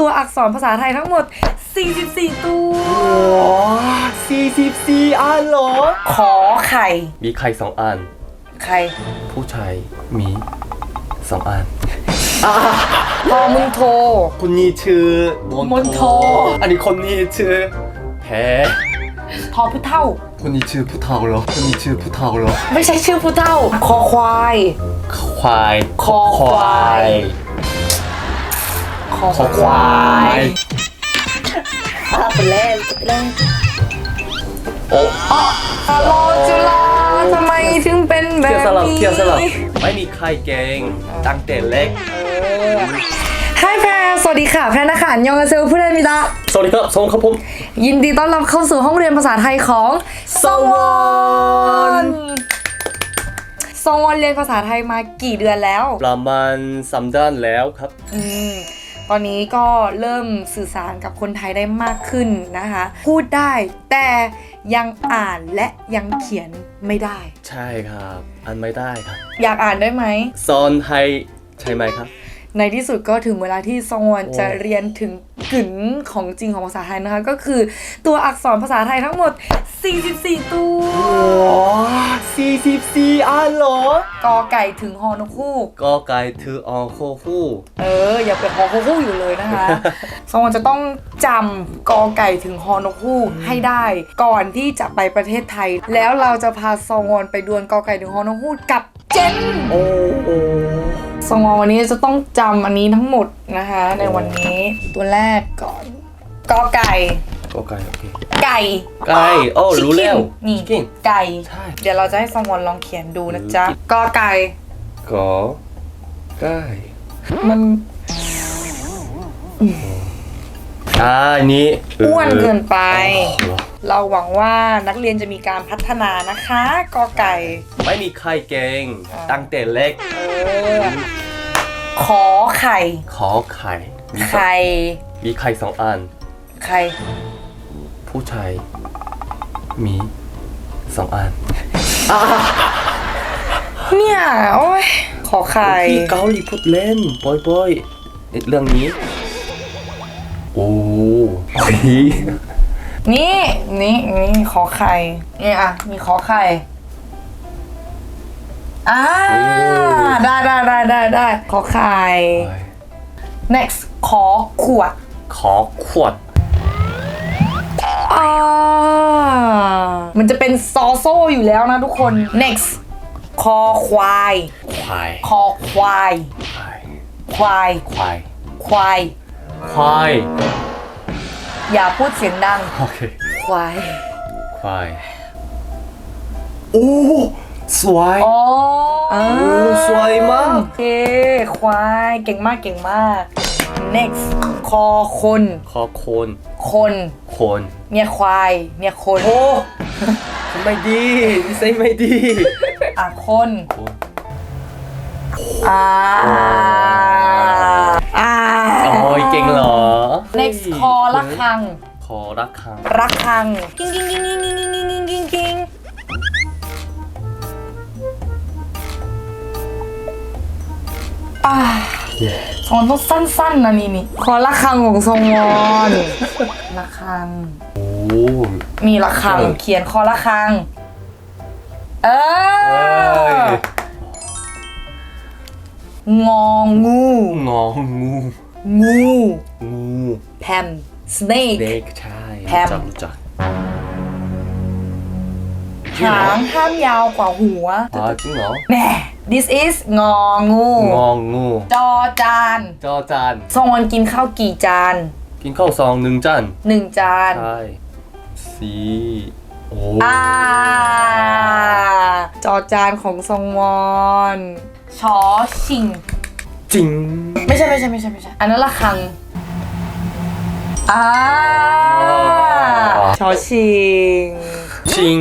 ตัวอักษรภาษาไทยทั้งหมด 44 ตัวว้าสี่สิบสี่อันเหรอ ขอไข่ มีใครสองอัน ไข่ ผู้ชายมีสองอัน พอมึงโทร คนนี้ชื่อมนโท อันนี้คนนี้ชื่อแพรทอผู้เท่า คนนี้ชื่อผู้เฒ่าเหรอ คนนี้ชื่อผู้เฒ่าเหรอ ไม่ใช่ชื่อผู้เท่า คอควาย ควายคอควาย คอคอควายอะเป็นเล่นเล่นโอ้ฮัลโหลจุฬาทำไมถึงเป็นแบเที่ยวบสลับนี้ เที่ยวสลับไม่มีใครเก่งตั้งแต่เล็กฮายแพรสวัสดีค่ะ แพรนะคะอันยองกาเซลผู้เล่นมิดาสวัสดีครับสวัสดีครับผมยินดีต้อนรับเข้าสู่ห้องเรียนภาษาไทยของสวอนสวอนเรียนภาษาไทยมากี่เดือนแล้ว ประมาณสามเดือนแล้วครับ อืม ตอนนี้ก็เริ่มสื่อสารกับคนไทยได้มากขึ้นนะคะ พูดได้แต่ยังอ่านและยังเขียนไม่ได้ ใช่ครับ อันไม่ได้ครับ อยากอ่านได้ไหมสอนให้ใช่ไหมครับ ในที่สุดก็ถึงเวลาที่ซองวอนโอ้จะเรียนถึงกึ๋นของจริงของภาษาไทยนะคะ ก็คือตัวอักษรภาษาไทยทั้งหมด 44 ตัวว้าสี่สิบสี่อันเหรอกอไก่ถึงฮอนกคู่ก็ไก่ถือออโคฟู่เออ อย่าไปฮอคู่อยู่เลยนะคะซองวอนจะต้องจำกอไก่ถึงฮอนกคู่ให้ได้ก่อนที่จะไปประเทศไทย แล้วเราจะพาซองวอนไปดวลกอไก่ถึงฮอนกคู่กับเจนโอ้ โอ้ซองวอนวันนี้จะต้องจำอันนี้ทั้งหมดนะคะ ในวันนี้ตัวแรกก่อนกอไก่ ก็ไก่โอเคไก่ไก่โอ้รู้แล้ว นี่ชิคกิ้งไก่ ใช่ เดี๋ยวเราจะให้ซองวอนลองเขียนดูนะจ๊ะกอไก่ก็ไก่มัน อ่าอันนี้อ้วนเกินไปเหรอเราหวังว่านักเรียนจะมีการพัฒนานะคะกอไก่ ไม่มีใครเก่งตั้งแต่เล็ก เออ ขอไข่ ขอไข่มีสองไข่มีไข่สองอัน ไข่ผู้ชายมีสองอันเนี่ย โอ้ย ขอไข่ที่เกาหลีพูดเล่นบ่อยๆเรื่องนี้โอ้ ยนี่นี่นี่ขอไข่นี่อะ มีขอไข่อ่าได้ได้ได้ได้ได้ขอไข่ next ขอขวด ขอขวดอ่ามันจะเป็นซอโซ่อยู่แล้วนะทุกคน next คอควาย ควาย คอควาย ควาย ควาย ควาย ควายควาย อย่าพูดเสียงดัง โอเค ควาย ควาย โอ้ สวยอ๋ออ่าโอ้สวยมาก โอเค ควาย เก่งมาก เก่งมาก next คอคนขอคน คนคน เนี่ยควาย เนี่ยคน โอ้ไม่ดีนิสัยไม่ดี อะคนคนอ่า อ่า โอ้ยเก่งเหรอ next คอละคังคอระฆังระคังกิ้งกิ้งกิ้งกิ้งกิ้งกิ้งกิ้งกิ้งกิ้งอ่าสอนต้องสั้นๆนะนี่นี่คอระคังของทรงวอนระคัง โอ้มีระคังเขียนคอระคัง เอเอ้อยงองู งองู งู งูแพม snake เด็กใช่แพม รู้จักรู้จักหางห้ามยาวกว่าหัวอ๋อจริงเหรอแน่ this is งองู งองูจอจานจอจานซองวันกินข้าวกี่จานกินข้าวซองหนึ่งจานหนึ่งจานใช่สีโอ้อ่าจอจานของซองวอนชอชิง จริง ไม่ใช่ไม่ใช่ไม่ใช่ไม่ใช่ อันนั้นละคัง อ่าชอชิง ชิง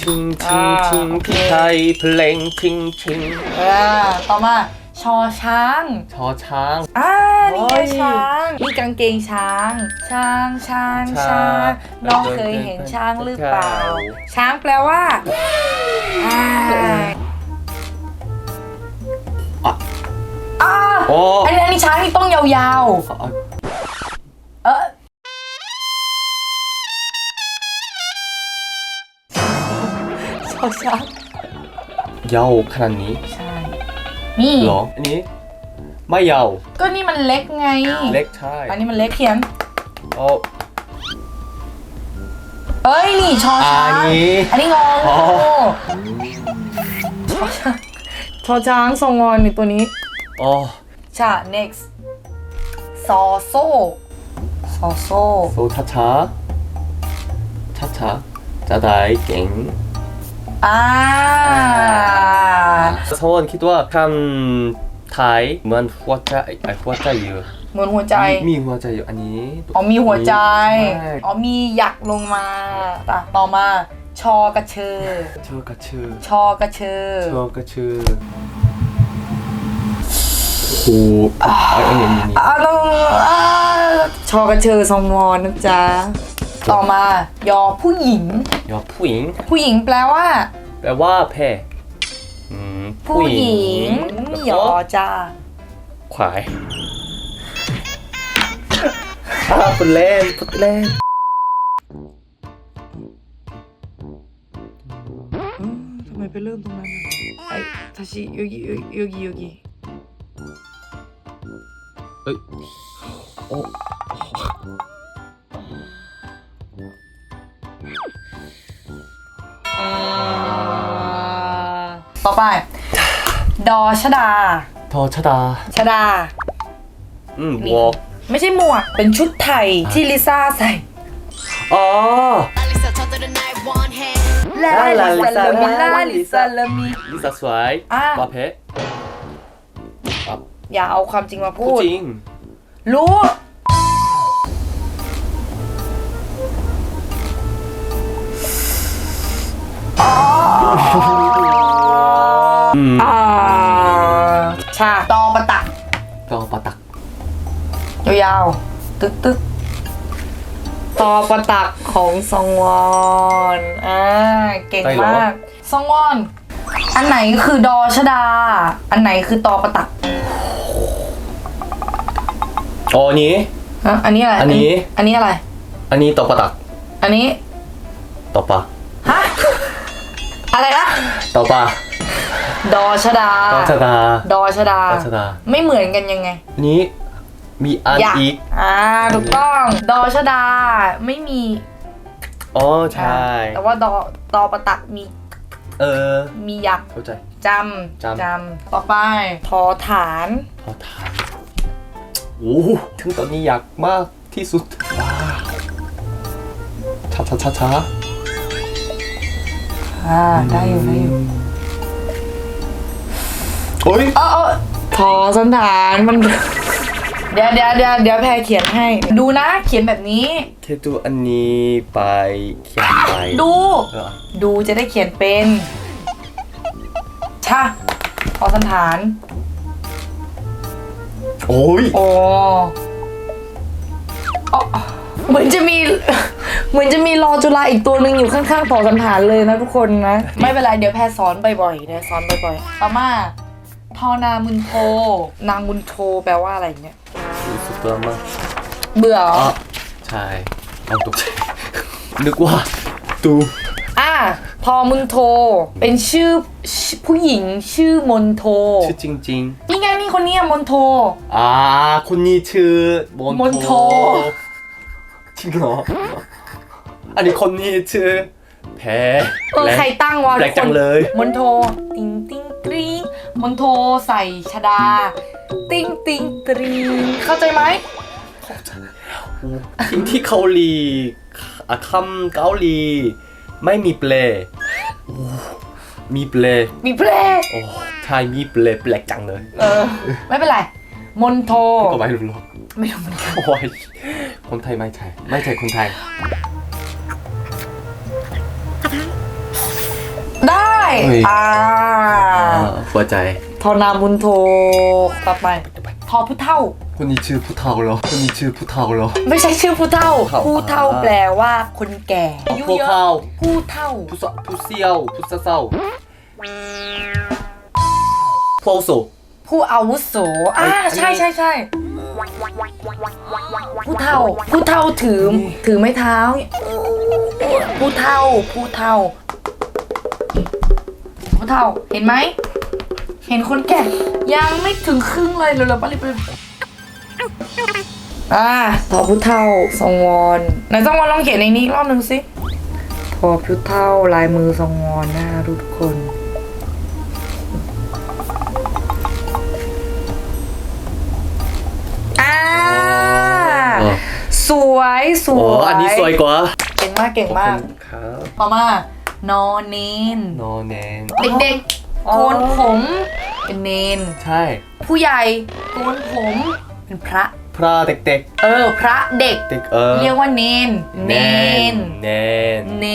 ชิงชิงอ่าชิงโอเคพี่ไทยเพลงชิงชิงเออต่อมาชอช้างชอช้าง อ่านี่ไงโอ้ยช้างมีกางเกงช้าง ช้างช้างช้างน้องเคยเห็นช้างหรือเปล่าช้างแปลว่าอ่าอ่าโอ้อันนี้อันนี้ช้างนี่ต้องยาวเช้างยาวขนาดนี้ใช่ นี่ เหรอ อันนี้ ไม่ยาวก็นี่มันเล็กไง เล็กใช่อันนี้มันเล็กเขียนอ๋อเอ้ยนี่ชอช้างอันนี้อันนี้งออ๋อ ชอช้างชอช้างทรงงอนในตัวนี้อ๋อชา next ซอโซซอโซ โซช้าช้าช้าช้าจะได้เก่ง อาสวรรค์คิดว่าคำไทยเหมือนหัวใจไอหัวใจเยอะเหมือนหัวใจมีหัวใจอยู่อันนี้อ๋อมีหัวใจ อ๋อมีหยักลงมาอะต่อมาชอกระเชอชอกระเชื่อชอกระเชอชอกระเชื่อโอ้โหอะอันนี้นี่อะต้องอ่าชอกระเชอทรงวอนนะจ๊ะ ต่อมายอผู้หญิง ยอผู้หญิง ผู้หญิงแปลว่า แปลว่าแพ้อืมผู้หญิงแล้วยก็อจ้าควายอ่าพูดเล่นพูดเล่นทำไมไปเริ่มตรงนั้นไอ้ทาชิโยกิโยกิโยกิเอ้ยโต่อไป ดอชดา ทอชดา ชดา อืมวอกไม่ใช่หมวก เป็นชุดไทยที่ลิซ่าใส่ อ๋อ Lisa top of the night, one hand. ลาลาลิลิซาซ่าลามิลาลาลิลิซ่าซาลามิ ลิซ่าสวยอะว่าเพะอย่าเอาความจริงมาพูพูดดจริง รู้ อืม อ่าชาตอประตักก็ปะตัก ยาวๆตึกตึกตอประตักของซองวอนอ่าเก่งมากซองวอน อันไหนคือดอชดา อันไหนคือตอประตักอ๋ออันนี้ฮะอันนี้อะไรอันนี้ อันนี้อะไร อันนี้ต่อปะตักอันนี้ต่อปะฮะ อะไรนะต่อปะ ดอชดาต่อชดา ดอชดาต่อชดา ไม่เหมือนกันยังไง อันนี้มีอันยักษ์อีก อ่า ถูกต้อง ดอชดา ไม่มี อ๋อ ใช่ แต่ว่าดอตอประตักมี เออ มียักษ์เข้าใจจจำำจำ ต่อไปทอฐาน พอทาน โอ้โหถึงตอนนี้อยากมากที่สุด ว้าวช้าช้าช้าช้าอ่า ได้อยู่ได้อยู่ โอ้ยเออเออทอสันฐานมัน เดี๋ยวเดี๋ยวเดี๋ยวเดี๋ยวแพรเขียนให้ ดูนะ เขียนแบบนี้ เทดูอันนี้ไปเขียนไปดูเออดูจะได้เขียนเป็นชะทอสันฐาน โอ้ย โอ้อ๋อเหมือนจะมี เหมือนจะมีรอจุฬาอีกตัวหนึ่งอยู่ข้างๆต่อสันฐานเลยนะทุกคนนะ ไม่เป็นไรเดี๋ยวแพรสอนบ่อยๆเดี๋ยวสอนบ่อยๆต่อมา ทอนามุนโท นางมุนโทแปลว่าอะไรเนี่ยสุดยอดมากเบื่อเหรออะใช่เอาตกใจ นึกว่า ตูอะทอมุนโท เป็นชื่อชื่อผู้หญิงชื่อมนโท ชื่อจริง นี่ไงนี่คนเนี้ยมนโท ๆ อ่าคนนี้ชื่อมนมนโท จริงเหรอ อันนี้คนนี้ชื่อแพ้เออและ ใครตั้งวะแปลกจังทุคนเลย มนโท ติงติงตรี มนโทใส่ชดา ติงติงตรี เข้าใจไหมทีมที่เกาหลีอะคำเกาหลี ไม่มีเปลโอ้มีเปลมีเพลงโอ้ใช่มีเปลแปลกจังเลยเออ ไม่เป็นไร มนโทก็ไม่รู้หรอกไม่รู้เหมือนกันโอ้ยคนไทยไม่ใช่ ไม่ใช่คนไทย ได้เฮ้ย อ่าหัวใจ ทอนามุนโทต่อไปทอผู้เท่า คนนี้ชื่อผู้เฒ่าเหรอคนนี้ชื่อผู้เฒ่าเหรอ ไม่ใช่ชื่อผู้เท่าผู้เฒ่าผู้เท่าแปลว่าคนแก่อายุผู้เยอะเฒ่าผู้เท่า ผู้สะผู้เซี่ยวผู้เศร้าผู้อาวุโส ผู้อาวุโสอ่าเอ้ยอันนี้ใช่ใช่ใช่ผู้เท่า ผู้เท่าถือถือไม้เท้า ผู้เท่า ผู้เท่า ผู้เฒ่า เห็นไหม เห็นคนแก่ ยังไม่ถึงครึ่งเลยเร็วๆไปเลยไปเลยอ่าทอผู้เฒ่าทรงวอนไหนทรงวอนลองเขียนในนี้อีกรอบหนึ่งสิทอผู้เฒ่าลายมือทรงวอนนะทุกคนอ่าเออสวยสโอ้วยอันนี้สวยกว่า เก่งมากเก่งมาก ครับต่อมา นอนเนนโนเนนเด็กๆโกนผมเป็นเนน ใช่ ผู้ใหญ่โกนผมเป็นพระ พระเด็กเออ พระเด็ก ๆเด็กเออเรียกว่าเนนเนนเนนเน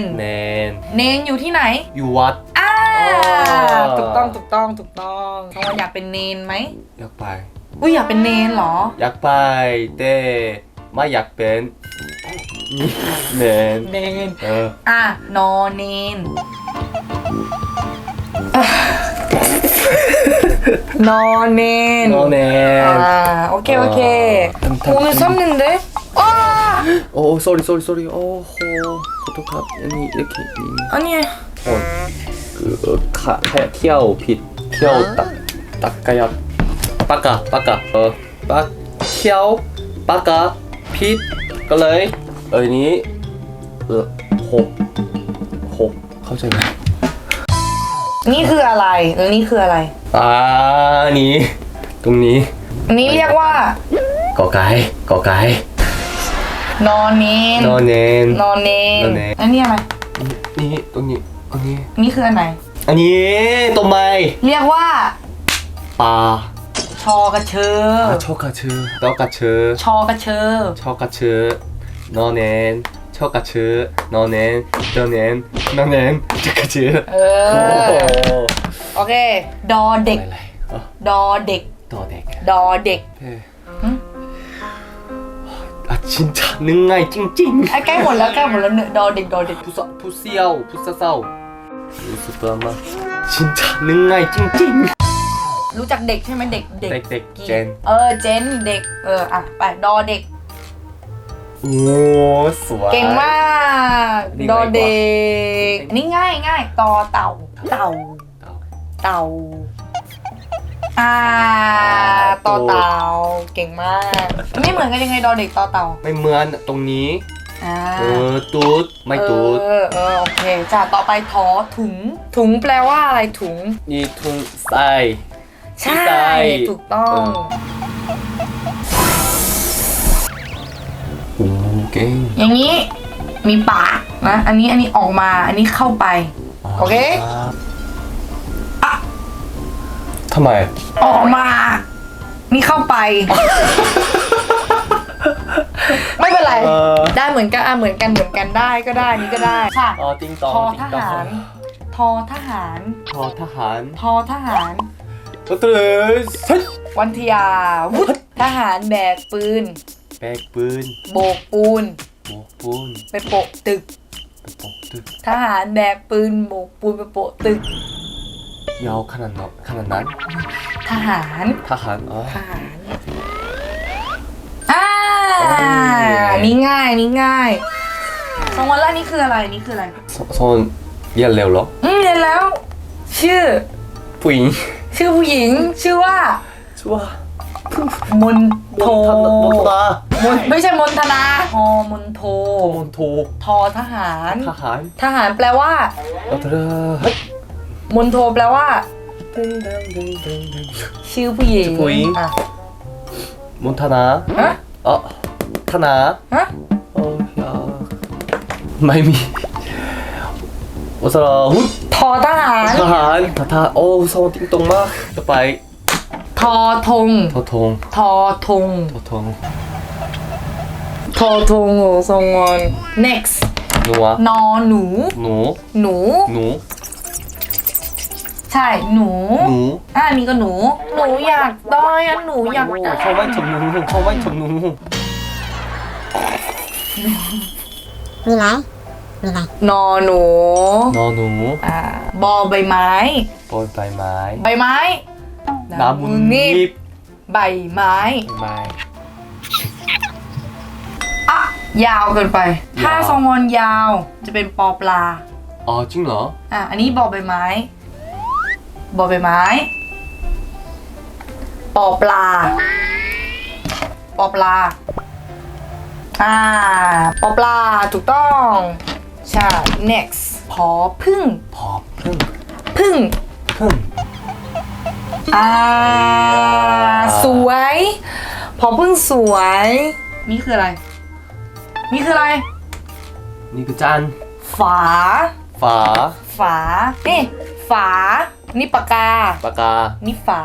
นเนนเนนอยู่ที่ไหนอยู่วัด อ่าอ๋อ ถูกต้องถูกต้องถูกต้องทองวันอยากเป็นเนนไหมอยากไป อุ้ยอยากเป็นเนนเหรอ อยากไปแต่ไม่อยากเป็น เนน เนน เออ อ่ะ นอเนน นอเนน โนเนน อ่า โอเค โอเค 어. 음, 음. 오늘 썸는데? 아! 오 쏘리 쏘리 쏘리 오호 포토캅 아니 이렇게 아니, 그 가, 가, 티아오 빛 티아오 딱 딱가야 빠까 빠까 어빡 티아오 빠까 빛ก็เลย เอ้ยนี้เออหกหกเข้าใจไหมนี่คืออะไรแล้วนี่คืออะไร อ่านี้ ตรงนี้อันนี้เรียกว่ากอไก่กอไก่นอนเนนนอนเนนนอนเนนนอนเนนอันนี้อะไรนี่ตรงนี้อันนี้ นี่คืออันไหน อันนี้ต้นไม้เรียกว่าปลาชอกระเชออ่าชอกระชือดอกกระชือชอกระเชอชอกระชือนอนเนนชอ กระชือนอนเนนเดนเนนนอนเนนชอกระชือเอโอ้โหอโอเค ดอเด็กอะไรๆอ๋อดอเด็กต่อเด็กดอเด็กเฮ้อะจินจันึงไงจริงไอ้ใกล้หมดแล้วใกล้หมดแล้วเนอะดอเด็กดอเด็กๆผู้สผู้เซียวผู้เศร้ารู้สึกตัวมาจินจันึงไงจริงรู้จักเด็กใช่ไหมเด็กเด็กเด็กๆกี่เจน เออเจนเด็กเอออะไปดอเด็กๆ โอ้สวย เก่งมากนี่ดอไวกว่าเด็กอันนี่ง่ายง่ายตอเต่าเต่า เต่า เต่า อ่าต่อเต่า เก่งมากมันไม่เหมือนกันยังไงดอเด็กต่อเต่า ไม่เหมือนตรงนี้ อ่าเออตูดไม่ตูดเออเออโอเคจ้ะต่อไปทอถุง ถุงแปลว่าอะไรถุง นี่ทุงใส่ใช่ใส่ถูกต้องโอ้ ก่งอย่างนี้มีปากนะ อันนี้อันนี้ออกมา อันนี้เข้าไป โอเคอะทำไม ออกมา นี่เข้าไป ไม่เป็นไร เออ ได้เหมือนกันอะเหมือนกันเหมือนกันได้ก็ได้นี่ก็ได้ค่ะอ๋อติงตองทอติทงตองหาร ทอทหาร ทอทหารทอทหารตัวเตอเฮ้ยวันทยาวุธทหารแบกปืน แบกปืน โบกปูน โบกปูนไปโปะตึก ไปโปกตึกทหารแบกปืนโบกปูนไปโปะตึก ยาวขนาดนั้นขนาดนั้นทหารทหารอ๋อ ทหารอ่าโอ้ย นี่ง่ายนี่ง่ายสองวันแรกนี่คืออะไรนี่คืออะไร โซโซนเรียนเร็วเหรออืมเรียนแล้ว ชื่อ ผู้หญิงชื่อผู้หญิงชื่อว่า ชัวมนโทโทมนตา มนไม่ใช่มนธนาฮอมนโท มนโททอทหาร ทหารทหารแปลว่าตัวเตอเฮ้ยมนโทแปลว่า ดึงดึงดึงดึงดึง ชื่อผู้หญิงชื่อผู้หญิง อะมนทนาฮะอ๋อธนาฮะโอ้ยาไม่มีโอสระหุดทอทหารทหารทหารโอ้สวัสดีตรงมากต่อไปทอทงทอทงทอทงทอทง ทอทงโอทรงงอน next นัวนอหนู หนูหนู หนูใช่หนูหนูอ่านี่ก็หนู หนูอยากได้อะหนูอยากโอ้ได้เขาไม่ชมหนูเขาไม่ชมหนูมีไหมมีไหมนอหนูนอหนูอ่าบอใบไม้บนใบไม้ ใบไม้น้ำมุนนินิบบใบไม้ใบไม้อะ ยาวเกินไป ถ้ายาวทรงงอนยาวจะเป็นปอปลา อ๋อจริงเหรอ อะ อันนี้บอใบไม้ บอใบไม้ ปอปลา ปอปลา อ่า ปอปลา ถูกต้อง ใช่ next พอพึ่ง พอพึ่ง พึ่ง พึ่ง อ่า สวย พอพึ่งสวย นี่คืออะไร นี่คืออะไร นี่คือจานฝา ฝา ฝา นี่ ฝา นี่ปากกา ปากกา นี่ฝา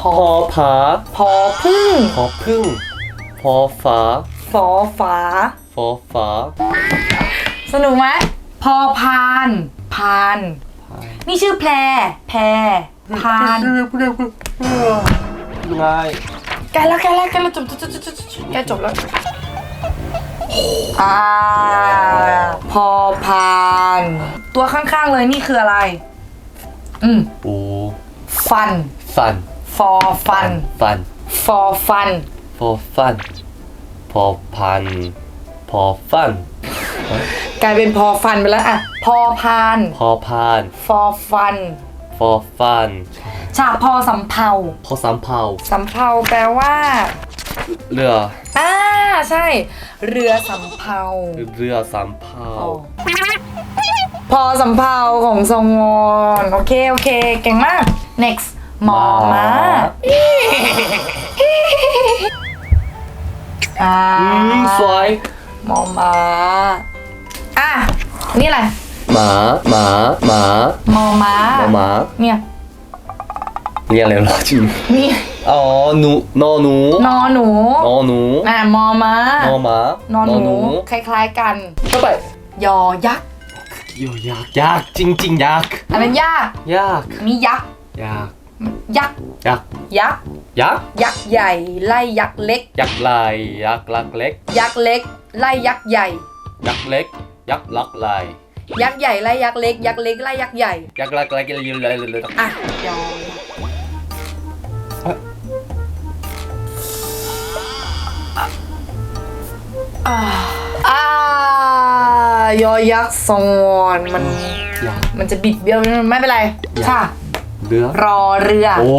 พพออผาพอพึ่งพอพึ่งพอฝาฟอฝา ฟอฝาสนุกไหมพอพานพาน นี่ชื่อแพร แพรพานง่ายแกแล้วแกแล้วแกแล้วจบจบจบจบจบแกจบแล้ว อ่าพอพาน ตัวข้างๆเลยนี่คืออะไร อืมโอ้ฟัน ฟัน ฟอฟัน ฟัน ฟอฟัน พอฟัน พอพัน พอฟัน กลายเป็นพอฟันไปแล้วอะพอพาน พอพาน ฟอฟันฟอฟัน ฉาพอสำเภาพอสำเภาสำเภาแปลว่าเรืออ่าใช่ เรือสำเภาเรือสำเภาพอสำเภาของทรงงอนโอเค โอเค เก่งมาก next หมอม้าอ่าอืมสวยหมอม้าอะนี่อะไรหมาหมาหมาหมอม้าหมาหมาเนี่ย เรียกอะไรเหรอจิมนี่อ๋อหนูนอหนูนอหนูนอหนูอะมอม้านอหมานอหนู คล้ายๆกัน เข้าไปยอยักษ์โยยากยากจริงจริงๆยากอันนั้นยากยากมียักษ์ยากยักษ์ยากยักษ์ยักษ์ยักษ์ใหญ่ ไล่ยักษ์เล็ก ยักษ์ลายยักษ์ลักเล็ก ยักษ์เล็ก ไล่ยักษ์ใหญ่ ยักษ์เล็ก ยักษ์ลักลายยักษ์ใหญ่ไล่ยักษ์เล็ก ยักษ์เล็กไล่ยักษ์ใหญ่ ยักษ์ลักลายกันเลยเลยเลยเลยอะยอ อ่าอ่ายอยักษ์ทรงวอนมันยักษ์มันจะบิดเบี้ยวนิดนึงไม่เป็นไรค่ะ เรือ รอเรือ โอ้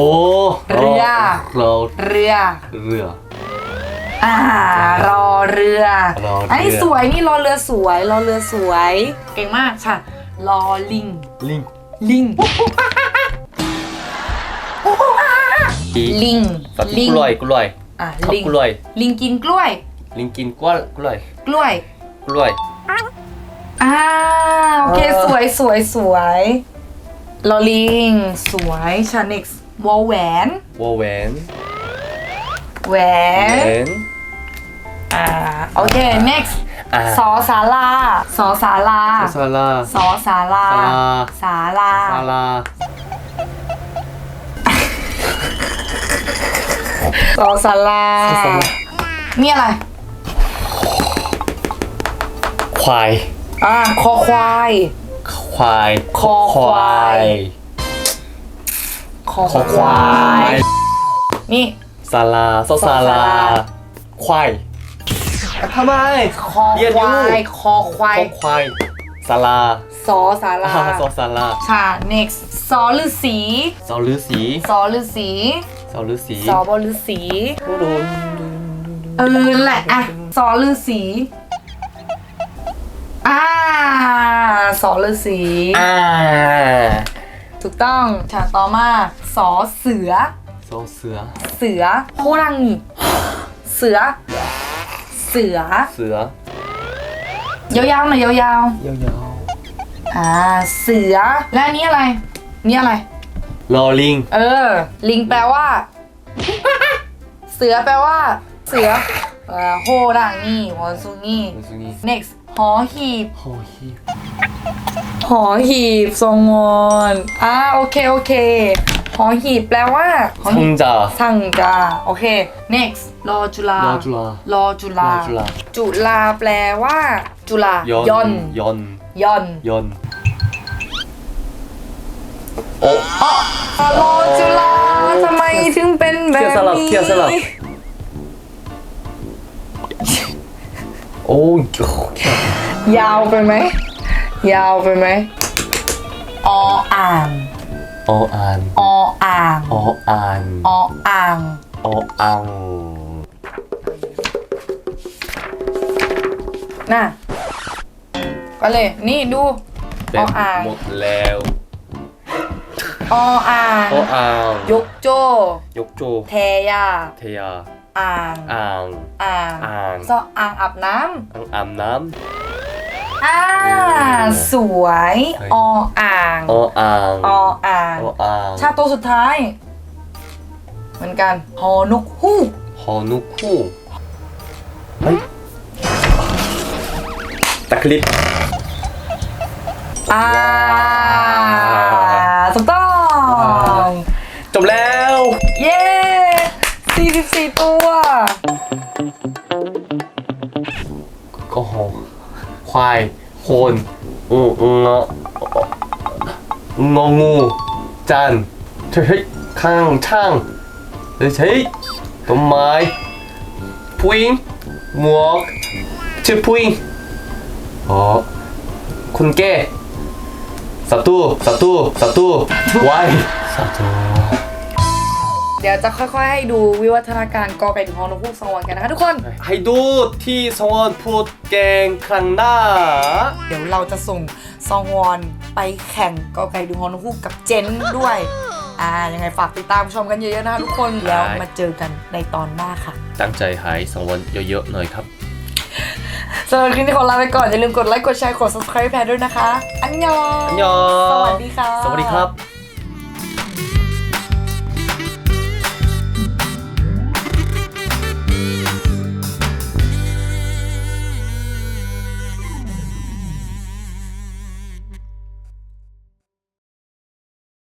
เรือ เราเรือ เรือ อ่ารอเรือรอเรือไอ้สวยนี่รอเรือสวยรอเรือสวย เก่งมากค่ะ รอลิง ลิงลิง ลิง สัตว์ลิที่งกล้วยกล้วยอะชอบลิงกล้วย ลิงกินกล้วย ลิงกินกล้วยกล้วยกล้วย กล้วย อ่าโอเค เออ สวยสวยสวยลอลิง สวยชานิกส์วอลแหวน วอแหวนแหวแหวน นอ่า โอเค next อ่าสอสาลาสอสาลาซาลา สอสาลาศาลาสาลาซาลาสอสาลาสอสาลา นี่อะไร ควาย อ่าคอควาย ควายคอควาย คอคอควายนี่ ซาลาซอซาลา ควายทำไม คอเรียนคอยู่วาย คอควาคย อควายซาลาสอสาลาอ่าซอซาลาค่ะ next สอฤาษีซอฤาษีสอฤาษีซอฤาษีสอบฤาษีโดนเออนั่นแหละ อะสอฤาษี อ่าสอฤาษีอ่าถูกต้องฉากต่อมาสอเสือซอเสือ เสือโครังงีเสือ เสือ เสือยาวๆหน่อยยาวยาวๆอ่าเสือและอันนี้อะไรนี่อะไรๆลอลิง เออ ลิงแปลว่า เสือแปลว่า เสือเอ่อโฮรังงีวอนซูงีมันสุงี้ next หอหีบ โหฮีบ หอหีบทรงงอนอ่าโอเค โอเค หอหีบแปลว่าหอหีบ 성자 สั่งจาโอเค next รอจุฬาร อจุฬาร อจุฬาร อจุฬา จุฬาแปลว่า จุฬาย 연 ย่อน 연 ย่อน 연 โอ้ อ๋อรอจุฬาทำไมถึงเป็นแบบ เที่ยวสลับ นี้ เที่ยวสลับ โอ้ยยาวไปไหม ยาวไปไหมออ่างออ่านออ่างออ่านออ่างออ่างน่ะก็เลย นี่ดูเต็อมอ่างหมดแล้วออ่างออ่างยกโจ ยกโจ เทยา เทีย อ่าง อ่าง อ่างอ่าง ซออ่างอาบน้อ่างอาบน้ำอ่าสวยเฮ้ยออ่างำออ่างออ่างออ่างชาติตัวสุดท้าย เหมือนกันฮอนกฮูกฮอนุคู่เฮ้ยตะคลิปอ่า ก็หอควาย โคนอืงงงองูจันเฮ้ยข้างช่างเฮ้ยต้นไม้ผู้หญิงหมวกชื่อผู้หญิงอ๋อคุณแก่ศัตรูศัตรูศัตรูไว้ศัตรู เดี๋ยวจะค่อยๆให้ดูวิวัฒนาการกอไก่ถึงฮอนกฮูกสองวันกันนะคะทุกคน ให้ดูที่สวรรค์พูดเก่งครั้งหน้า เดี๋ยวเราจะส่งซองวอนไปแข่งกอไก่ดูฮอนกฮูกกับเจนด้วย อ่า ยังไงฝากติดตามชมกันเยอะๆนะคะทุกคน แล้วมาเจอกันในตอนหน้าค่ะ ตั้งใจหายสวรรค์เยอะๆหน่อยครับสำหรับคลิปนี้ขอลาไปก่อน อย่าลืมกดไลค์ กดแชร์ กด subscribe แพรด้วยนะคะ อันยอง อันยอง สวัสดีค่ะ สวัสดีครับ